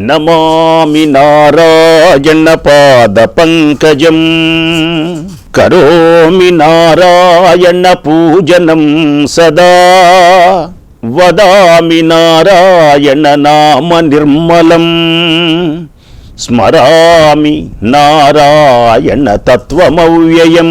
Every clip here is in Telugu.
నమామి నారాయణ పాద పంకజం. కరోమి నారాయణ పూజనం సదా. వదామి నారాయణ నామ నిర్మలం. స్మరామి నారాయణ తత్వమవ్యయం.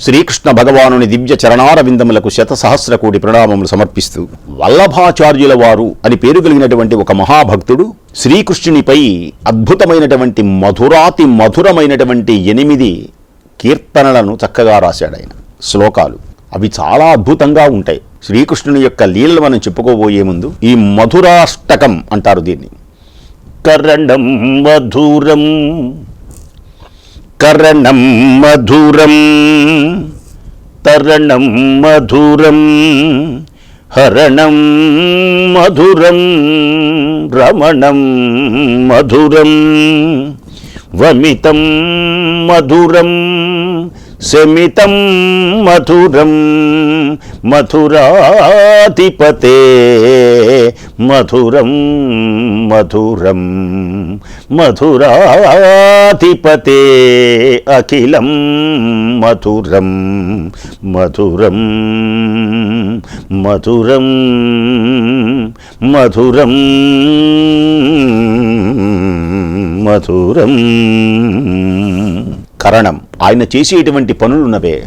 శ్రీకృష్ణ భగవానుని దివ్య చరణార విందములకు శతసహస్ర కోటి ప్రణామములు సమర్పిస్తూ వల్లభాచార్యుల వారు అని పేరు కలిగినటువంటి ఒక మహాభక్తుడు శ్రీకృష్ణునిపై అద్భుతమైనటువంటి మధురాతి మధురమైనటువంటి ఎనిమిది కీర్తనలను చక్కగా రాశాడు ఆయన. శ్లోకాలు అవి చాలా అద్భుతంగా ఉంటాయి. శ్రీకృష్ణుని యొక్క లీలలు మనం చెప్పుకోబోయే ముందు ఈ మధురాష్టకం అంటారు దీన్ని. కరణం మధురం కరణం మధురం తరణం మధురం హరణం మధురం రమణం మధురం వమితం మధురం శమితం మధురం మధురాధిపతే మధురం మధురం మధురాధిపతే అఖిలం మధురం మధురం మధురం మధురం మధురం కరణం. ఆయన చేసేటువంటి పనులున్నవే.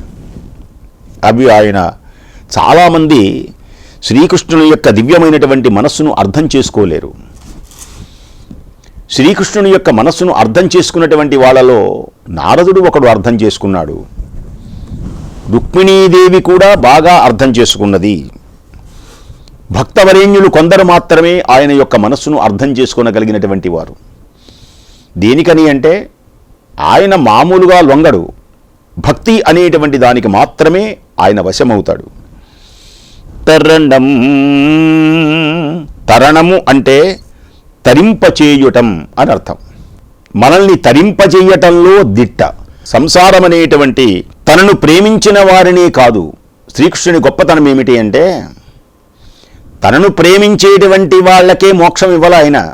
అవి ఆయన చాలామంది శ్రీకృష్ణుని యొక్క దివ్యమైనటువంటి మనస్సును అర్థం చేసుకోలేరు. శ్రీకృష్ణుని యొక్క మనస్సును అర్థం చేసుకున్నటువంటి వాళ్ళలో నారదుడు ఒకడు అర్థం చేసుకున్నాడు. రుక్మిణీదేవి కూడా బాగా అర్థం చేసుకున్నది. భక్తవరేణ్యులు కొందరు మాత్రమే ఆయన యొక్క మనస్సును అర్థం చేసుకోనగలిగినటువంటి వారు. దేనికని అంటే ఆయన మామూలుగా లొంగడు. భక్తి అనేటువంటి దానికి మాత్రమే ఆయన వశమవుతాడు. తరణం. తరణము అంటే తరింపచేయుటం అని అర్థం. మనల్ని తరింపచేయటంలో దిట్ట. సంసారం అనేటువంటి తనను ప్రేమించిన వారినే కాదు. శ్రీకృష్ణుని గొప్పతనం ఏమిటి అంటే తనను ప్రేమించేటువంటి వాళ్ళకే మోక్షం ఇవ్వాల ఆయన.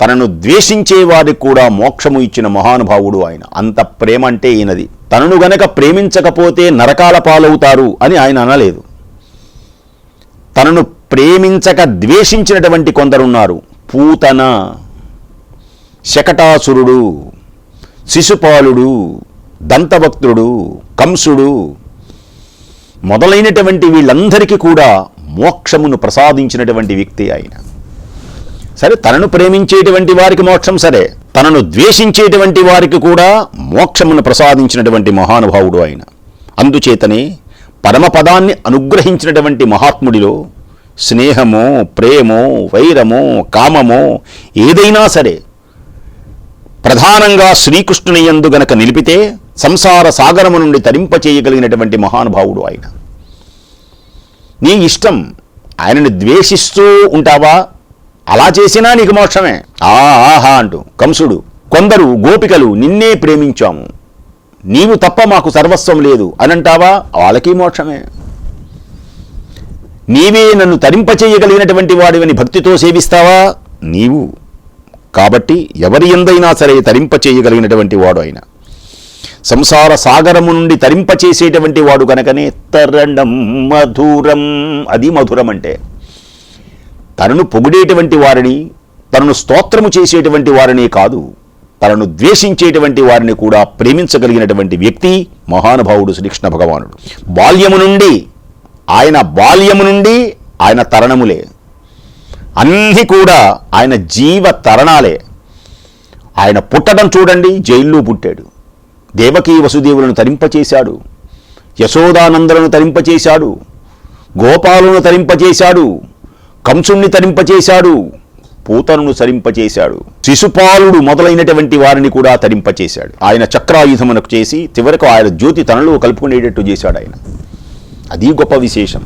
తనను ద్వేషించే వారికి కూడా మోక్షము ఇచ్చిన మహానుభావుడు ఆయన. అంత ప్రేమ అంటే ఈయనది. తనను గనక ప్రేమించకపోతే నరకాల పాలవుతారు అని ఆయన అనలేదు. తనను ప్రేమించక ద్వేషించినటువంటి కొందరున్నారు. పూతన శకటాసురుడు శిశుపాలుడు దంతభక్తుడు కంసుడు మొదలైనటువంటి వీళ్ళందరికీ కూడా మోక్షమును ప్రసాదించినటువంటి వ్యక్తి ఆయన. సరే తనను ప్రేమించేటువంటి వారికి మోక్షం సరే తనను ద్వేషించేటువంటి వారికి కూడా మోక్షమును ప్రసాదించినటువంటి మహానుభావుడు ఆయన. అందుచేతనే పరమపదాన్ని అనుగ్రహించినటువంటి మహాత్ముడిలో స్నేహమో ప్రేమో వైరమో కామమో ఏదైనా సరే ప్రధానంగా శ్రీకృష్ణుని యందు గనక నిలిపితే సంసార సాగరము నుండి తరింపచేయగలిగినటువంటి మహానుభావుడు ఆయన. నీ ఇష్టం ఆయనని ద్వేషిస్తూ ఉంటావా? అలా చేసినా నీకు మోక్షమే. ఆహా అంటూ కంసుడు కొందరు గోపికలు నిన్నే ప్రేమించాము. నీవు తప్ప మాకు సర్వస్వం లేదు అనంటావా? వాళ్ళకి మోక్షమే. నీవే నన్ను తరింపచేయగలిగినటువంటి వాడివని భక్తితో సేవిస్తావా? నీవు. కాబట్టి ఎవరి ఎందైనా సరే తరింపచేయగలిగినటువంటి వాడు ఆయన సంసార సాగరము నుండి తరింపచేసేటువంటి వాడు కనుకనే తరణం మధురం. అది మధురం అంటే తనను పొగిడేటువంటి వారిని తనను స్తోత్రము చేసేటువంటి వారిని కాదు తనను ద్వేషించేటువంటి వారిని కూడా ప్రేమించగలిగినటువంటి వ్యక్తి మహానుభావుడు శ్రీకృష్ణ భగవానుడు. బాల్యము నుండి ఆయన బాల్యము నుండి ఆయన తరణములే. అన్నీ కూడా ఆయన జీవ తరణాలే. ఆయన పుట్టడం చూడండి జైల్లో పుట్టాడు. దేవకీ వసుదేవులను తరింపచేశాడు. యశోదానందలను తరింపచేశాడు. గోపాలను తరింపచేశాడు. కంసుణ్ణి తరింపచేశాడు పూతనును తరింపచేశాడు శిశుపాలుడు మొదలైనటువంటి వారిని కూడా తరింపచేశాడు. ఆయన చక్రాయుధమునకు చేసి చివరకు ఆయన జ్యోతి తనలో కలుపుకునేటట్టు చేశాడు ఆయన. అది గొప్ప విశేషం.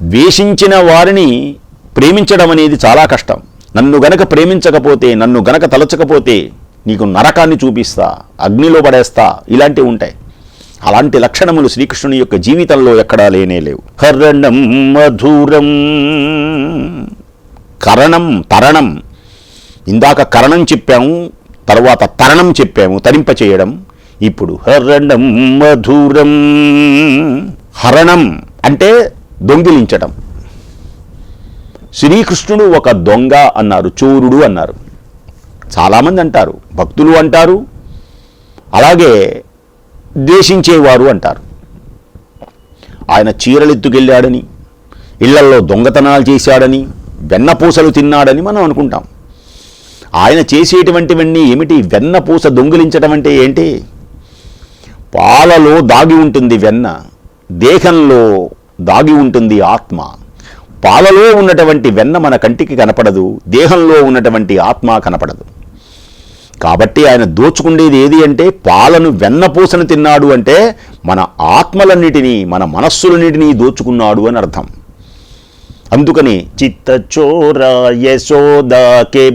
ద్వేషించిన వారిని ప్రేమించడం అనేది చాలా కష్టం. నన్ను గనక ప్రేమించకపోతే నన్ను గనక తలచకపోతే నీకు నరకాన్ని చూపిస్తా అగ్నిలో పడేస్తా ఇలాంటివి ఉంటాయి. అలాంటి లక్షణములు శ్రీకృష్ణుని యొక్క జీవితంలో ఎక్కడా లేనే లేవు. హరణం మధురం కరణం తరణం. ఇందాక కరణం చెప్పాము తర్వాత తరణం చెప్పాము తరింప చేయడం. ఇప్పుడు హరణం మధురం హరణం అంటే దొంగిలించడం శ్రీకృష్ణుడు ఒక దొంగ అన్నారు చోరుడు అన్నారు. చాలామంది అంటారు భక్తులు అంటారు. అలాగే ద్వేషించేవారు అంటారు. ఆయన చీరలెత్తుకెళ్ళాడని ఇళ్ళల్లో దొంగతనాలు చేశాడని వెన్నపూసలు తిన్నాడని మనం అనుకుంటాం. ఆయన చేసేటువంటివన్నీ ఏమిటి? వెన్నపూస దొంగిలించడం అంటే ఏంటి? పాలలో దాగి ఉంటుంది వెన్న దేహంలో దాగి ఉంటుంది ఆత్మ. పాలలో ఉన్నటువంటి వెన్న మన కంటికి కనపడదు దేహంలో ఉన్నటువంటి ఆత్మ కనపడదు. కాబట్టి ఆయన దోచుకుండేది ఏది అంటే పాలను వెన్నపూసను తిన్నాడు అంటే మన ఆత్మలన్నిటినీ మన మనస్సులన్నిటినీ దోచుకున్నాడు అని అర్థం. అందుకని చిత్తచోర యశోదా కే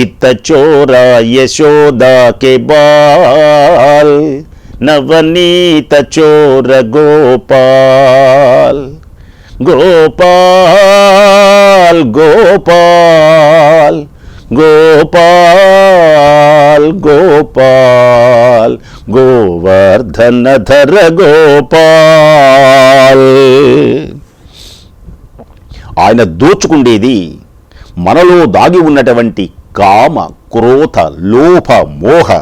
చిత్తచోర యశోదా కే నవనీత చోర గోపాల్. గోపాల్ గోపాల్. గోపాల్ గోపాల్ గోవర్ధనధర గోపాల్. ఆయన దోచుకుండేది మనలో దాగి ఉన్నటువంటి కామ క్రోధ లోభ మోహ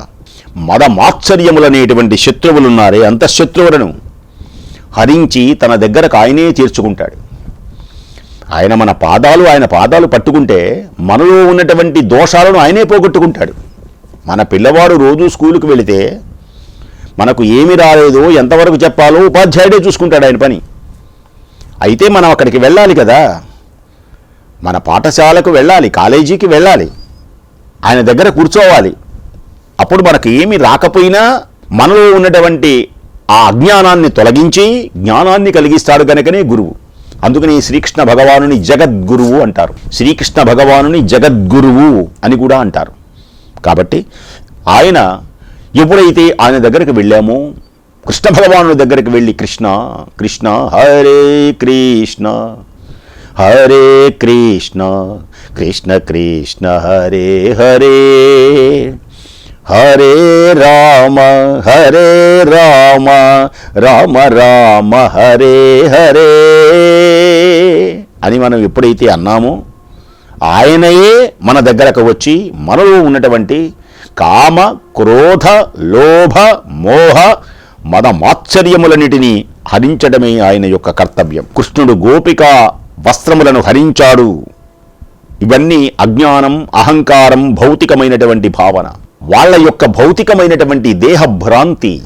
మదమాశ్చర్యములనేటువంటి శత్రువులున్నారే శత్రువులున్నారే అంతఃశత్రువులను హరించి తన దగ్గరకు ఆయనే చేర్చుకుంటాడు. ఆయన మన పాదాలు ఆయన పాదాలు పట్టుకుంటే మనలో ఉన్నటువంటి దోషాలను ఆయనే పోగొట్టుకుంటాడు. మన పిల్లవాడు రోజు స్కూలుకు వెళితే మనకు ఏమి రాలేదు ఎంతవరకు చెప్పాలో ఉపాధ్యాయుడే చూసుకుంటాడు ఆయన పని. అయితే మనం అక్కడికి వెళ్ళాలి కదా. మన పాఠశాలకు వెళ్ళాలి కాలేజీకి వెళ్ళాలి ఆయన దగ్గర కూర్చోవాలి. అప్పుడు మనకు ఏమి రాకపోయినా మనలో ఉన్నటువంటి ఆ అజ్ఞానాన్ని తొలగించి జ్ఞానాన్ని కలిగిస్తాడు కనుకనే గురువు. అందుకని శ్రీకృష్ణ భగవానుని జగద్గురువు అంటారు. శ్రీకృష్ణ భగవానుని జగద్గురువు అని కూడా అంటారు. కాబట్టి ఆయన ఎప్పుడైతే ఆయన దగ్గరికి వెళ్ళామో కృష్ణ భగవాను దగ్గరికి వెళ్ళి కృష్ణ కృష్ణ హరే కృష్ణ హరే కృష్ణ కృష్ణ కృష్ణ హరే హరే హరే రామ హరే రామ రామ రామ హరే హరే అని మనం ఎప్పుడైతే అన్నామో ఆయనయే మన దగ్గరకు వచ్చి మనలో ఉన్నటువంటి కామ క్రోధ లోభ మోహ మద మాత్సర్యములన్నిటినీ హరించడమే ఆయన యొక్క కర్తవ్యం. కృష్ణుడు గోపిక వస్త్రములను హరించాడు ఇవన్నీ అజ్ఞానం అహంకారం భౌతికమైనటువంటి భావన. వాళ్ళ యొక్క భౌతికమైనటువంటి దేహభ్రాంతి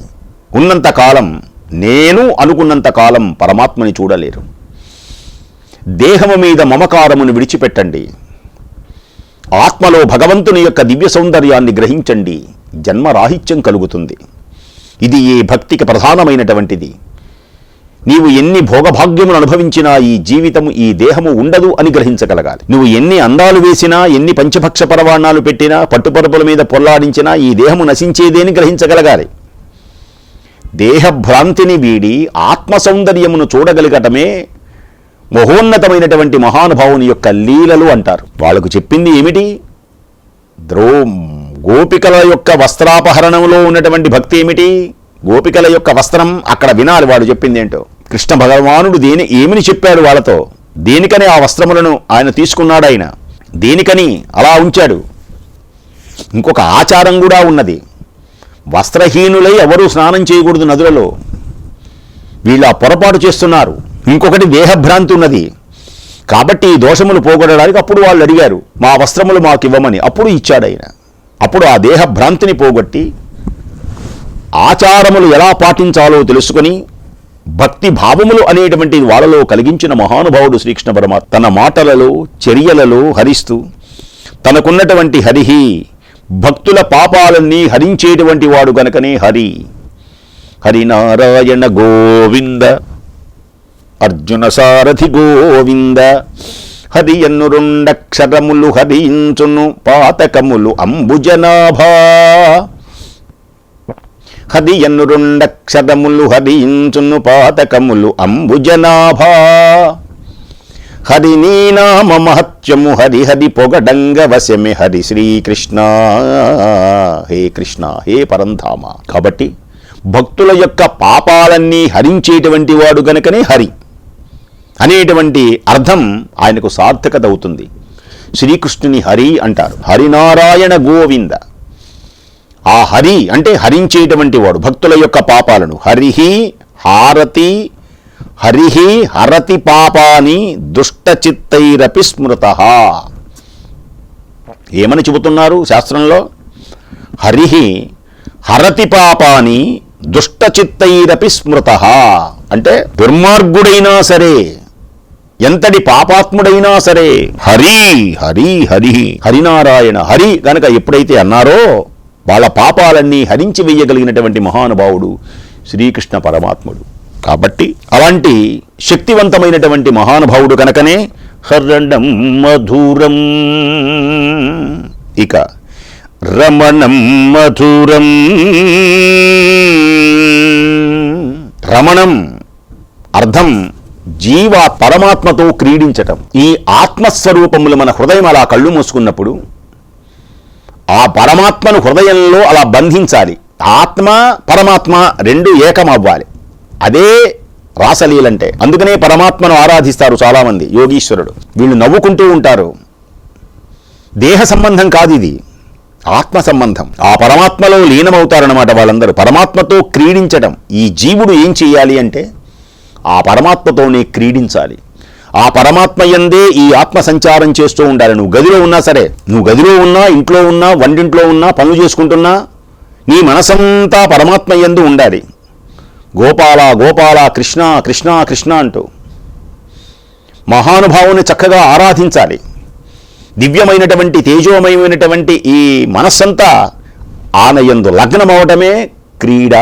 ఉన్నంతకాలం నేను అనుకున్నంత కాలం పరమాత్మని చూడలేరు. దేహము మీద మమకారమును విడిచిపెట్టండి. ఆత్మలో భగవంతుని యొక్క దివ్య సౌందర్యాన్ని గ్రహించండి. జన్మరాహిత్యం కలుగుతుంది. ఇది ఏ భక్తికి ప్రధానమైనటువంటిది? నీవు ఎన్ని భోగభాగ్యములు అనుభవించినా ఈ జీవితము ఈ దేహము ఉండదు అని గ్రహించగలగాలి. నువ్వు ఎన్ని అందాలు వేసినా ఎన్ని పంచభక్ష పరవాణాలు పెట్టినా పట్టుపరుపుల మీద పొల్లాడించినా ఈ దేహము నశించేదేని గ్రహించగలగాలి. దేహభ్రాంతిని వీడి ఆత్మ సౌందర్యమును చూడగలగటమే మహోన్నతమైనటువంటి మహానుభావుని యొక్క లీలలు అంటారు. వాళ్ళకు చెప్పింది ఏమిటి? ద్రో గోపికల యొక్క వస్త్రాపహరణంలో ఉన్నటువంటి భక్తి ఏమిటి? గోపికల యొక్క వస్త్రం అక్కడ వినాలి. వాడు చెప్పింది ఏంటో కృష్ణ భగవానుడు దేని ఏమిని చెప్పాడు వాళ్ళతో? దేనికని ఆ వస్త్రములను ఆయన తీసుకున్నాడు ఆయన? దేనికని? అలా ఉంచాడు. ఇంకొక ఆచారం కూడా ఉన్నది. వస్త్రహీనులై ఎవరూ స్నానం చేయకూడదు నదులలో. వీళ్ళు ఆ పొరపాటు చేస్తున్నారు. ఇంకొకటి దేహభ్రాంతి ఉన్నది. కాబట్టి ఈ దోషములు పోగొట్టడానికి అప్పుడు వాళ్ళు అడిగారు మా వస్త్రములు మాకు ఇవ్వమని. అప్పుడు ఇచ్చాడు ఆయన. అప్పుడు ఆ దేహభ్రాంతిని పోగొట్టి ఆచారములు ఎలా పాటించాలో తెలుసుకొని భక్తి భావములు అనేటువంటి వాళ్ళలో కలిగించిన మహానుభావుడు శ్రీకృష్ణ పరమాత్మ తన మాటలలో చర్యలలో హరిస్తూ తనకున్నటువంటి హరిహి భక్తుల పాపాలన్నీ హరించేటువంటి వాడు గనకనే హరి. హరినారాయణ గోవింద అర్జున సారథి గోవింద హరి ఎన్ను రెండక్షరములు హరించును పాతకములు అంబుజనాభా. హరి ఎన్ను రెండక్షరములు హరించును పాతకములు అంబుజనాభా. హరి నీనామ మహత్యము హరి హరి పొగడంగ వశమే హరి శ్రీకృష్ణ. హే కృష్ణ హే పరంధామ. కాబట్టి భక్తుల యొక్క పాపాలన్నీ హరించేటువంటి వాడు గనుకనే హరి. అనేటువంటి అర్థం ఆయనకు సార్థకత అవుతుంది. శ్రీకృష్ణుని హరి అంటారు. హరినారాయణ గోవింద. ఆ హరి అంటే హరించేటువంటి వాడు భక్తుల యొక్క పాపాలను. హరిహి హారతి హరిహి హరతి పాపాని దుష్టచిత్తైరపి స్మృత. ఏమని చెబుతున్నారు శాస్త్రంలో? హరిహి హరతి పాపాని దుష్టచిత్తైరపి స్మృత. అంటే దుర్మార్గుడైనా సరే ఎంతటి పాపాత్ముడైనా సరే హరి హరి హరి హరినారాయణ హరి కనుక ఎప్పుడైతే అన్నారో వాళ్ళ పాపాలన్నీ హరించి వేయగలిగినటువంటి మహానుభావుడు శ్రీకృష్ణ పరమాత్ముడు. కాబట్టి అలాంటి శక్తివంతమైనటువంటి మహానుభావుడు కనుకనే హరణం మధురం. ఇక రమణం మధురం. రమణం అర్థం జీవ పరమాత్మతో క్రీడించటం. ఈ ఆత్మస్వరూపములు మన హృదయం అలా కళ్ళు మూసుకున్నప్పుడు ఆ పరమాత్మను హృదయంలో అలా బంధించాలి. ఆత్మ పరమాత్మ రెండు ఏకమవ్వాలి. అదే రాసలీలంటే. అందుకనే పరమాత్మను ఆరాధిస్తారు చాలామంది యోగీశ్వరుడు. వీళ్ళు నవ్వుకుంటూ ఉంటారు. దేహ సంబంధం కాదు ఇది. ఆత్మ సంబంధం. ఆ పరమాత్మలో లీనమవుతారన్నమాట వాళ్ళందరూ. పరమాత్మతో క్రీడించడం. ఈ జీవుడు ఏం చేయాలి అంటే ఆ పరమాత్మతోనే క్రీడించాలి. ఆ పరమాత్మ ఎందే ఈ ఆత్మ సంచారం చేస్తూ ఉండాలి. నువ్వు గదిలో ఉన్నా సరే నువ్వు గదిలో ఉన్నా ఇంట్లో ఉన్నా వంటింట్లో ఉన్నా పనులు చేసుకుంటున్నా నీ మనసంతా పరమాత్మ యందు ఉండాలి. గోపాల గోపాల కృష్ణ కృష్ణ కృష్ణ అంటూ మహానుభావుని చక్కగా ఆరాధించాలి. దివ్యమైనటువంటి తేజోమయమైనటువంటి ఈ మనస్సంతా ఆనయందు లగ్నమవటమే క్రీడ.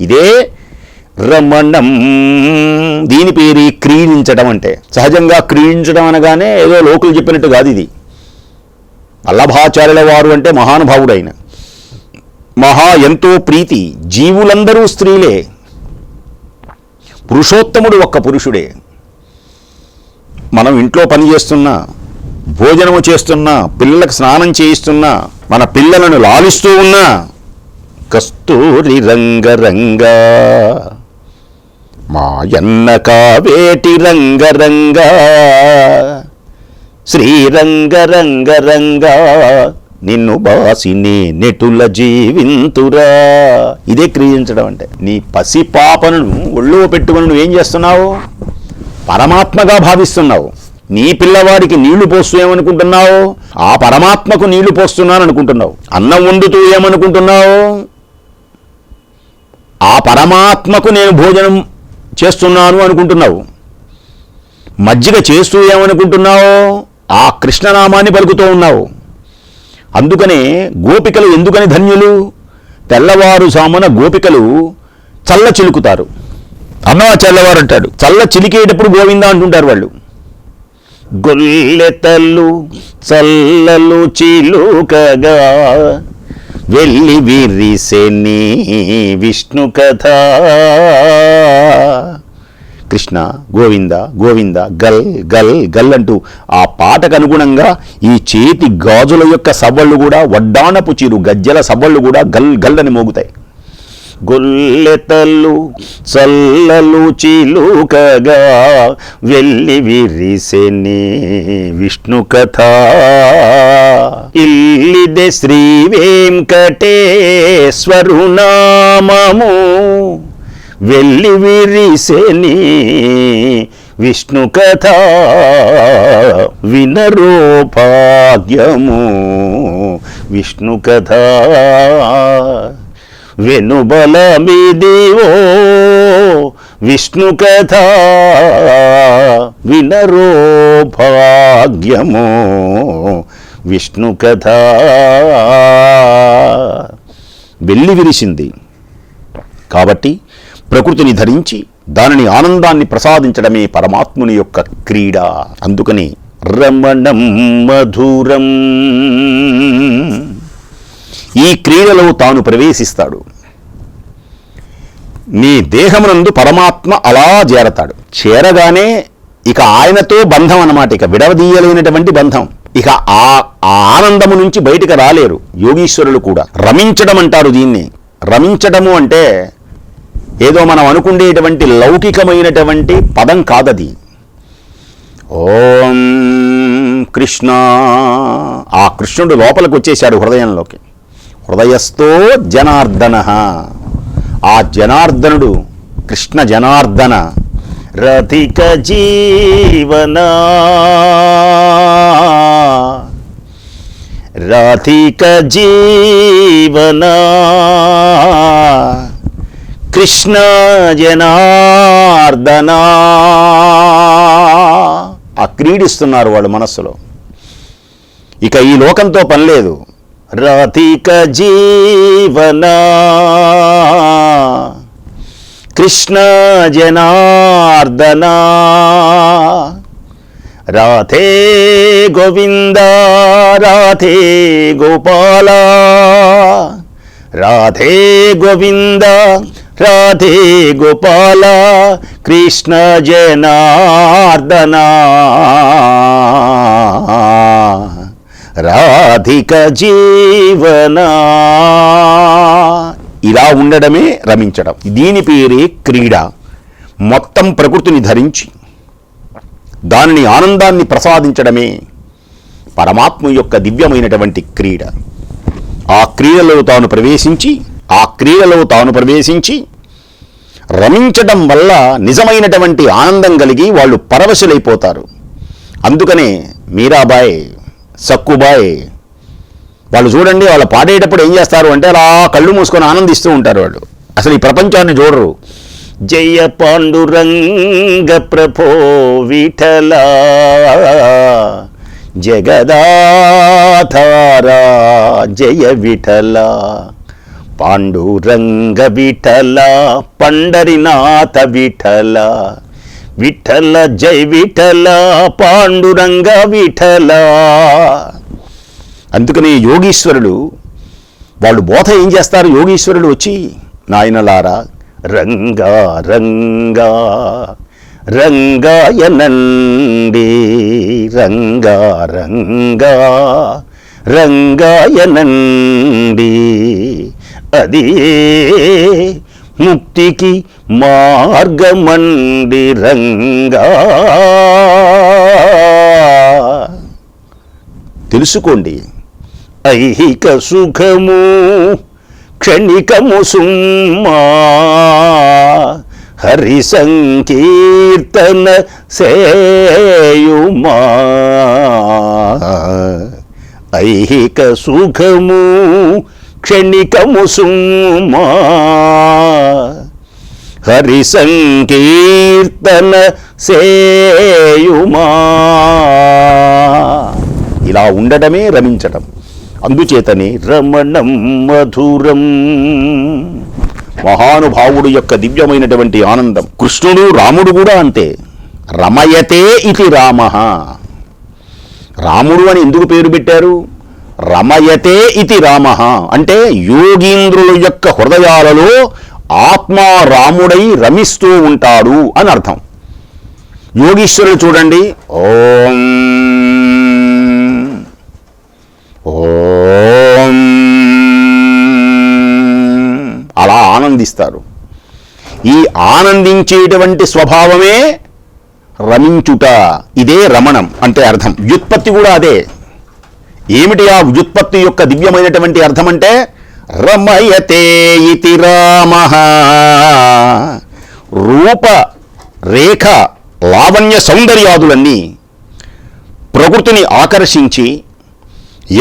ఇదే రమణం. దీని పేరు క్రీడించడం అంటే. సహజంగా క్రీడించడం అనగానే ఏదో లోకులు చెప్పినట్టు కాదు ఇది. వల్లభాచార్యుల వారు అంటే మహానుభావుడైన. మహా ఎంతో ప్రీతి. జీవులందరూ స్త్రీలే. పురుషోత్తముడు ఒక్క పురుషుడే. మనం ఇంట్లో పని చేస్తున్నా భోజనము చేస్తున్నా పిల్లలకు స్నానం చేయిస్తున్నా మన పిల్లలను లాలిస్తూ ఉన్నా కస్తూరి రంగరంగా మాయన్న కావేటి రంగరంగా శ్రీరంగరంగరంగా నిన్ను బాసిని నెటుల జీవింతురా. ఇదే క్రియించడం అంటే. నీ పసి పాపను ఒళ్ళో పెట్టుకుని ఏం చేస్తున్నావు? పరమాత్మగా భావిస్తున్నావు. నీ పిల్లవాడికి నీళ్ళు పోస్తూ ఏమనుకుంటున్నావు? ఆ పరమాత్మకు నీళ్ళు పోస్తున్నాను అనుకుంటున్నావు అన్నం వండుతూ ఏమనుకుంటున్నావు? ఆ పరమాత్మకు నేను భోజనం చేస్తున్నాను అనుకుంటున్నావు. మజ్జిగ చేస్తూ ఏమనుకుంటున్నావో ఆ కృష్ణనామాన్ని పలుకుతూ ఉన్నావు. అందుకనే గోపికలు ఎందుకని ధన్యులు? తెల్లవారు సామున గోపికలు చల్ల చిలుకుతారు. అన్న చల్లవారు అంటాడు చల్ల చిలికేటప్పుడు గోవింద అంటుంటారు వాళ్ళు. గొల్లెతలు చల్లలు చిలుకగా వెళ్ళి విరిసెని విష్ణు కథ. కృష్ణ గోవింద గోవింద గల్ గల్ గల్ అంటూ ఆ పాటకు అనుగుణంగా ఈ చేతి గాజుల యొక్క సవ్వళ్ళు కూడా వడ్డానపు చీరు గజ్జల సవ్వళ్ళు కూడా గల్ గల్ అని మోగుతాయి. గొల్లెతలు చల్లలు చిలుకగా వెళ్ళి విరిసెని విష్ణు కథ. ఇల్లిదే శ్రీ వెంకటేశ్వరునామము వెళ్ళి విరిసెని విష్ణు కథ. వినరోపాగ్యము విష్ణు కథ. వెనుబలమిదివో విష్ణు కథ వినరో భాగ్యము విష్ణు కథ వెళ్ళి విరిసింది. కాబట్టి ప్రకృతిని ధరించి దానిని ఆనందాన్ని ప్రసాదించడమే పరమాత్ముని యొక్క క్రీడ. అందుకని రమణం మధురం. ఈ క్రీడలో తాను ప్రవేశిస్తాడు. నీ దేహమునందు పరమాత్మ అలా చేరతాడు. చేరగానే ఇక ఆయనతో బంధం అన్నమాట. ఇక విడవదీయలేనటువంటి బంధం. ఇక ఆ ఆ ఆనందము నుంచి బయటికి రాలేరు. యోగీశ్వరులు కూడా. రమించడం అంటారు దీన్ని. రమించడము అంటే ఏదో మనం అనుకునేటువంటి లౌకికమైనటువంటి పదం కాదది. ఓం కృష్ణ. ఆ కృష్ణుడు లోపలికి వచ్చేశాడు హృదయంలోకి. హృదయస్థో జనార్దన. ఆ జనార్దనుడు కృష్ణ జనార్దన రథిక జీవన. రథిక జీవన. కృష్ణ జనార్దన. ఆ క్రీడిస్తున్నారు వాళ్ళు మనస్సులో. ఇక ఈ లోకంతో పనిలేదు రాధిక జీవనా? కృష్ణ జనార్దనా? రాధే గోవింద? రాధే గోపాల? రాధే గోవింద? రాధే గోపాల? కృష్ణ జనార్దనా? రాధిక జీవన ఇలా ఉండడమే రమించడం. దీని పేరే క్రీడ. మొత్తం ప్రకృతిని ధరించి దానిని ఆనందాన్ని ప్రసాదించడమే పరమాత్మ యొక్క దివ్యమైనటువంటి క్రీడ. ఆ క్రీడలో తాను ప్రవేశించి ఆ క్రీడలో తాను ప్రవేశించి రమించడం వల్ల నిజమైనటువంటి ఆనందం కలిగి వాళ్ళు పరవశులైపోతారు. అందుకనే మీరాబాయ్ సక్కుబాయ్ వాళ్ళు చూడండి వాళ్ళు పాడేటప్పుడు ఏం చేస్తారు అంటే అలా కళ్ళు మూసుకొని ఆనందిస్తూ ఉంటారు వాళ్ళు. అసలు ఈ ప్రపంచాన్ని చూడరు. జయ పాండురంగ ప్రభో విఠల. జగదాధారా జయ విఠల. పాండురంగ విఠల పండరినాథ విఠల. విఠల జై విఠల పాండురంగ విఠల. అందుకని యోగీశ్వరుడు వాళ్ళు బోధ ఏం చేస్తారు? యోగీశ్వరుడు వచ్చి నాయనలారా రంగా రంగా రంగాయనండి రంగా రంగా రంగాయనండి అది ముక్తికి మార్గమండిరంగా తెలుసుకోండి ఐహిక సుఖము క్షణికము సుమ్మా. హరి సంకీర్తన సేయుమా. ఐహిక సుఖము క్షణికము సుమ్మా హరి సంకీర్తన సేయుమా. ఇలా ఉండడమే రమించటం. అందుచేతనే రమణం మధురం. మహానుభావుడు యొక్క దివ్యమైనటువంటి ఆనందం. కృష్ణుడు రాముడు కూడా అంతే. రమయతే ఇది రామ. రాముడు అని ఎందుకు పేరు పెట్టారు? రమయతే ఇది రామ. అంటే యోగీంద్రుల యొక్క హృదయాలలో ఆత్మ రాముడై రమిస్తూ ఉంటాడు అని అర్థం. యోగీశ్వరుడు చూడండి. ఓం. ఓం. అలా ఆనందిస్తారు ఆనందిస్తారు. ఈ ఆనందించేటువంటి స్వభావమే రమించుట. ఇదే రమణం అంటే అర్థం. వ్యుత్పత్తి కూడా అదే. ఏమిటి ఆ వ్యుత్పత్తి యొక్క దివ్యమైనటువంటి అర్థమంటే రమయతే ఇతి రామ. రూప రేఖ లావణ్య సౌందర్యాదులన్నీ ప్రకృతిని ఆకర్షించి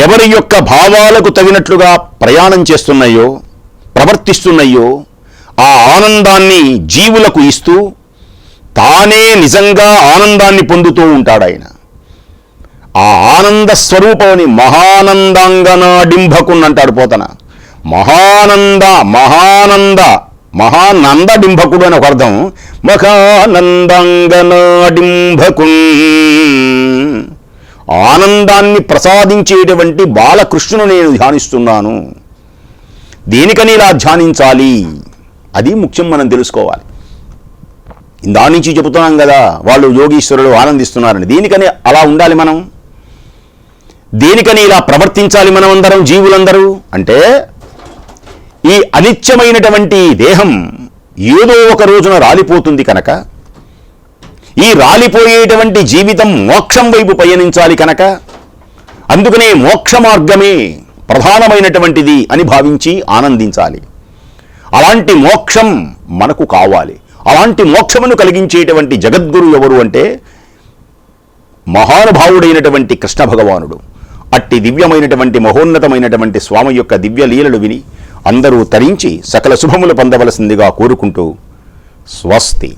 ఎవరి యొక్క భావాలకు తగినట్లుగా ప్రయాణం చేస్తున్నాయో ప్రవర్తిస్తున్నాయో ఆ ఆనందాన్ని జీవులకు ఇస్తూ తానే నిజంగా ఆనందాన్ని పొందుతూ ఉంటాడు ఆయన ఆ ఆనంద స్వరూపమని మహానందాంగనాడింభకున్ అంటాడు పోతన. మహానంద మహానంద మహానంద డింభకుడు అని ఒక అర్థం. మహానందాంగనాడింభకున్ ఆనందాన్ని ప్రసాదించేటువంటి బాలకృష్ణును నేను ధ్యానిస్తున్నాను. దేనికని ఇలా ధ్యానించాలి. అది ముఖ్యం మనం తెలుసుకోవాలి. దాని నుంచి చెబుతున్నాం కదా వాళ్ళు యోగీశ్వరుడు ఆనందిస్తున్నారని. దీనికని అలా ఉండాలి మనం? దేనికని ఇలా ప్రవర్తించాలి మనమందరం జీవులందరూ? అంటే ఈ అనిత్యమైనటువంటి దేహం ఏదో ఒక రోజున రాలిపోతుంది కనుక ఈ రాలిపోయేటువంటి జీవితం మోక్షం వైపు పయనించాలి కనుక అందుకనే మోక్ష మార్గమే ప్రధానమైనటువంటిది అని భావించి ఆనందించాలి. అలాంటి మోక్షం మనకు కావాలి. అలాంటి మోక్షమును కలిగించేటువంటి జగద్గురు ఎవరు అంటే మహానుభావుడైనటువంటి కృష్ణ భగవానుడు అట్టి దివ్యమైనటువంటి మహోన్నతమైనటువంటి స్వామి యొక్క దివ్య లీలలు విని అందరూ తరించి సకల శుభములు పొందవలసిందిగా కోరుకుంటూ స్వస్తి.